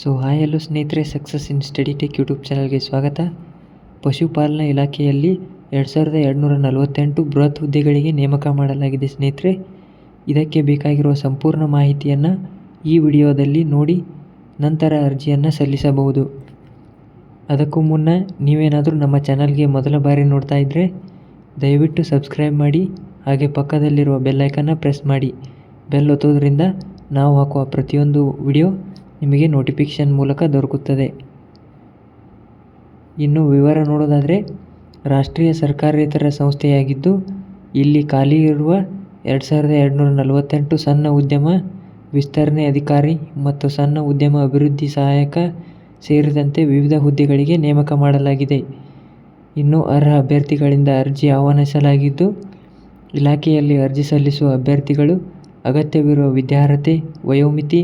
So hi hello ಸ್ನೇಹಿತರೆ success in study tech YouTube ಚಾನಲ್ಗೆ ಸ್ವಾಗತ. ಪಶುಪಾಲನಾ ಇಲಾಖೆಯಲ್ಲಿ ಎರಡು ಸಾವಿರದ ಎರಡುನೂರ ನಲವತ್ತೆಂಟು ಬೃಹತ್ ಹುದ್ದೆಗಳಿಗೆ ನೇಮಕ ಮಾಡಲಾಗಿದೆ ಸ್ನೇಹಿತರೆ. ಇದಕ್ಕೆ ಬೇಕಾಗಿರುವ ಸಂಪೂರ್ಣ ಮಾಹಿತಿಯನ್ನು ಈ ವಿಡಿಯೋದಲ್ಲಿ ನೋಡಿ, ನಂತರ ಅರ್ಜಿಯನ್ನು ಸಲ್ಲಿಸಬಹುದು. ಅದಕ್ಕೂ ಮುನ್ನ ನೀವೇನಾದರೂ ನಮ್ಮ ಚಾನಲ್ಗೆ ಮೊದಲ ಬಾರಿ ನೋಡ್ತಾ ಇದ್ದರೆ ದಯವಿಟ್ಟು ಸಬ್ಸ್ಕ್ರೈಬ್ ಮಾಡಿ, ಹಾಗೆ ಪಕ್ಕದಲ್ಲಿರುವ ಬೆಲ್ಲೈಕನ್ನು ಪ್ರೆಸ್ ಮಾಡಿ. ಬೆಲ್ ಒತ್ತೋದ್ರಿಂದ ನಾವು ಹಾಕುವ ಪ್ರತಿಯೊಂದು ವಿಡಿಯೋ ನಿಮಗೆ ನೋಟಿಫಿಕೇಷನ್ ಮೂಲಕ ದೊರಕುತ್ತದೆ. ಇನ್ನು ವಿವರ ನೋಡೋದಾದರೆ, ರಾಷ್ಟ್ರೀಯ ಸರ್ಕಾರೇತರ ಸಂಸ್ಥೆಯಾಗಿದ್ದು, ಇಲ್ಲಿ ಖಾಲಿ ಇರುವ ಎರಡು ಸಾವಿರದ ಎರಡುನೂರ ನಲವತ್ತೆಂಟು ಸಣ್ಣ ಉದ್ಯಮ ವಿಸ್ತರಣೆ ಅಧಿಕಾರಿ ಮತ್ತು ಸಣ್ಣ ಉದ್ಯಮ ಅಭಿವೃದ್ಧಿ ಸಹಾಯಕ ಸೇರಿದಂತೆ ವಿವಿಧ ಹುದ್ದೆಗಳಿಗೆ ನೇಮಕ ಮಾಡಲಾಗಿದೆ. ಇನ್ನು ಅರ್ಹ ಅಭ್ಯರ್ಥಿಗಳಿಂದ ಅರ್ಜಿ ಆಹ್ವಾನಿಸಲಾಗಿದ್ದು, ಇಲಾಖೆಯಲ್ಲಿ ಅರ್ಜಿ ಸಲ್ಲಿಸುವ ಅಭ್ಯರ್ಥಿಗಳು ಅಗತ್ಯವಿರುವ ವಿದ್ಯಾರ್ಹತೆ, ವಯೋಮಿತಿ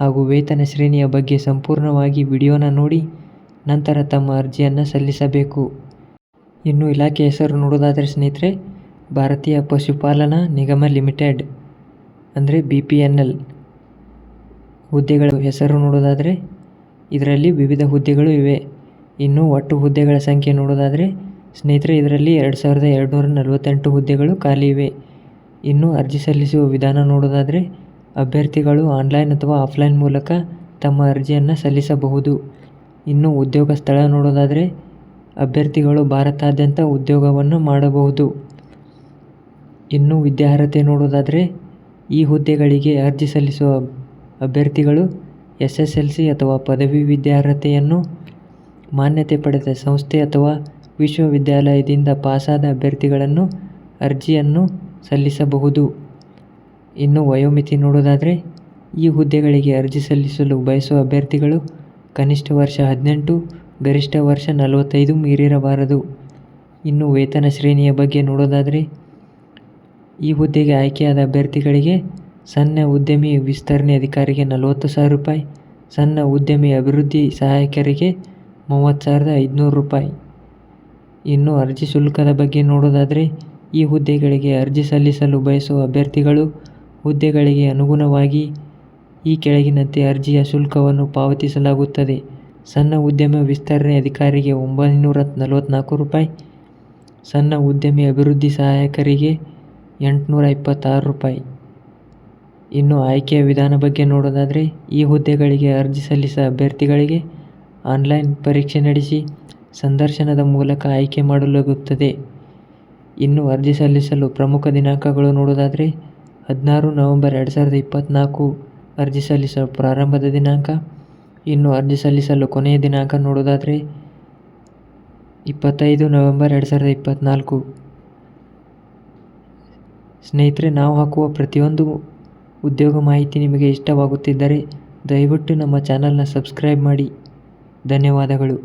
ಹಾಗೂ ವೇತನ ಶ್ರೇಣಿಯ ಬಗ್ಗೆ ಸಂಪೂರ್ಣವಾಗಿ ವಿಡಿಯೋನ ನೋಡಿ ನಂತರ ತಮ್ಮ ಅರ್ಜಿಯನ್ನು ಸಲ್ಲಿಸಬೇಕು. ಇನ್ನು ಇಲಾಖೆ ಹೆಸರು ನೋಡೋದಾದರೆ ಸ್ನೇಹಿತರೆ, ಭಾರತೀಯ ಪಶುಪಾಲನಾ ನಿಗಮ ಲಿಮಿಟೆಡ್, ಅಂದರೆ ಬಿ ಪಿ ಎನ್ ಎಲ್ ಹುದ್ದೆಗಳ ಹೆಸರು ನೋಡೋದಾದರೆ ಇದರಲ್ಲಿ ವಿವಿಧ ಹುದ್ದೆಗಳು ಇವೆ. ಇನ್ನು ಒಟ್ಟು ಹುದ್ದೆಗಳ ಸಂಖ್ಯೆ ನೋಡೋದಾದರೆ ಸ್ನೇಹಿತರೆ, ಇದರಲ್ಲಿ ಎರಡು ಸಾವಿರದ ಎರಡುನೂರ ನಲವತ್ತೆಂಟು ಹುದ್ದೆಗಳು ಖಾಲಿ ಇವೆ. ಇನ್ನು ಅರ್ಜಿ ಸಲ್ಲಿಸುವ ವಿಧಾನ ನೋಡೋದಾದರೆ ಅಭ್ಯರ್ಥಿಗಳು ಆನ್ಲೈನ್ ಅಥವಾ ಆಫ್ಲೈನ್ ಮೂಲಕ ತಮ್ಮ ಅರ್ಜಿಯನ್ನು ಸಲ್ಲಿಸಬಹುದು. ಇನ್ನು ಉದ್ಯೋಗ ಸ್ಥಳ ನೋಡೋದಾದರೆ, ಅಭ್ಯರ್ಥಿಗಳು ಭಾರತಾದ್ಯಂತ ಉದ್ಯೋಗವನ್ನು ಮಾಡಬಹುದು. ಇನ್ನು ವಿದ್ಯಾರ್ಹತೆ ನೋಡೋದಾದರೆ, ಈ ಹುದ್ದೆಗಳಿಗೆ ಅರ್ಜಿ ಸಲ್ಲಿಸುವ ಅಭ್ಯರ್ಥಿಗಳು ಎಸ್ ಎಸ್ ಎಲ್ ಸಿ ಅಥವಾ ಪದವಿ ವಿದ್ಯಾರ್ಹತೆಯನ್ನು ಮಾನ್ಯತೆ ಪಡೆದ ಸಂಸ್ಥೆ ಅಥವಾ ವಿಶ್ವವಿದ್ಯಾಲಯದಿಂದ ಪಾಸಾದ ಅಭ್ಯರ್ಥಿಗಳನ್ನು ಅರ್ಜಿಯನ್ನು ಸಲ್ಲಿಸಬಹುದು. ಇನ್ನು ವಯೋಮಿತಿ ನೋಡೋದಾದರೆ, ಈ ಹುದ್ದೆಗಳಿಗೆ ಅರ್ಜಿ ಸಲ್ಲಿಸಲು ಬಯಸುವ ಅಭ್ಯರ್ಥಿಗಳು ಕನಿಷ್ಠ ವರ್ಷ ಹದಿನೆಂಟು, ಗರಿಷ್ಠ ವರ್ಷ ನಲವತ್ತೈದು ಮೀರಿರಬಾರದು. ಇನ್ನು ವೇತನ ಶ್ರೇಣಿಯ ಬಗ್ಗೆ ನೋಡೋದಾದರೆ, ಈ ಹುದ್ದೆಗೆ ಆಯ್ಕೆಯಾದ ಅಭ್ಯರ್ಥಿಗಳಿಗೆ ಸಣ್ಣ ಉದ್ಯಮಿ ವಿಸ್ತರಣೆ ಅಧಿಕಾರಿಗೆ ನಲವತ್ತು ಸಾವಿರ ರೂಪಾಯಿ, ಸಣ್ಣ ಉದ್ಯಮಿ ಅಭಿವೃದ್ಧಿ ಸಹಾಯಕರಿಗೆ ಮೂವತ್ತು ಸಾವಿರದ ಐದುನೂರು ರೂಪಾಯಿ. ಇನ್ನು ಅರ್ಜಿ ಶುಲ್ಕದ ಬಗ್ಗೆ ನೋಡೋದಾದರೆ, ಈ ಹುದ್ದೆಗಳಿಗೆ ಅರ್ಜಿ ಸಲ್ಲಿಸಲು ಬಯಸುವ ಅಭ್ಯರ್ಥಿಗಳು ಹುದ್ದೆಗಳಿಗೆ ಅನುಗುಣವಾಗಿ ಈ ಕೆಳಗಿನಂತೆ ಅರ್ಜಿಯ ಶುಲ್ಕವನ್ನು ಪಾವತಿಸಲಾಗುತ್ತದೆ. ಸಣ್ಣ ಉದ್ಯಮ ವಿಸ್ತರಣೆ ಅಧಿಕಾರಿಗೆ ಒಂಬೈನೂರ ನಲವತ್ತ್ನಾಲ್ಕು ರೂಪಾಯಿ. ಸಣ್ಣ ಉದ್ಯಮಿ ಅಭಿವೃದ್ಧಿ ಸಹಾಯಕರಿಗೆ ಎಂಟುನೂರ ಇಪ್ಪತ್ತಾರು ರೂಪಾಯಿ. ಇನ್ನು ಆಯ್ಕೆಯ ವಿಧಾನ ಬಗ್ಗೆ ನೋಡೋದಾದರೆ, ಈ ಹುದ್ದೆಗಳಿಗೆ ಅರ್ಜಿ ಸಲ್ಲಿಸ ಅಭ್ಯರ್ಥಿಗಳಿಗೆ ಆನ್ಲೈನ್ ಪರೀಕ್ಷೆ ನಡೆಸಿ ಸಂದರ್ಶನದ ಮೂಲಕ ಆಯ್ಕೆ ಮಾಡಲಾಗುತ್ತದೆ. ಇನ್ನು ಅರ್ಜಿ ಸಲ್ಲಿಸಲು ಪ್ರಮುಖ ದಿನಾಂಕಗಳು ನೋಡೋದಾದರೆ ಹದಿನಾರು ನವೆಂಬರ್ ಎರಡು ಸಾವಿರದ ಇಪ್ಪತ್ತ್ನಾಲ್ಕು ಅರ್ಜಿ ಸಲ್ಲಿಸಲು ಪ್ರಾರಂಭದ ದಿನಾಂಕ. ಇನ್ನು ಅರ್ಜಿ ಸಲ್ಲಿಸಲು ಕೊನೆಯ ದಿನಾಂಕ ನೋಡೋದಾದರೆ ಇಪ್ಪತ್ತೈದು ನವೆಂಬರ್ ಎರಡು ಸಾವಿರದ ಇಪ್ಪತ್ತ್ನಾಲ್ಕು ಸ್ನೇಹಿತರೆ, ನಾವು ಹಾಕುವ ಪ್ರತಿಯೊಂದು ಉದ್ಯೋಗ ಮಾಹಿತಿ ನಿಮಗೆ ಇಷ್ಟವಾಗುತ್ತಿದ್ದರೆ ದಯವಿಟ್ಟು ನಮ್ಮ ಚಾನಲ್ನ ಸಬ್ಸ್ಕ್ರೈಬ್ ಮಾಡಿ. ಧನ್ಯವಾದಗಳು.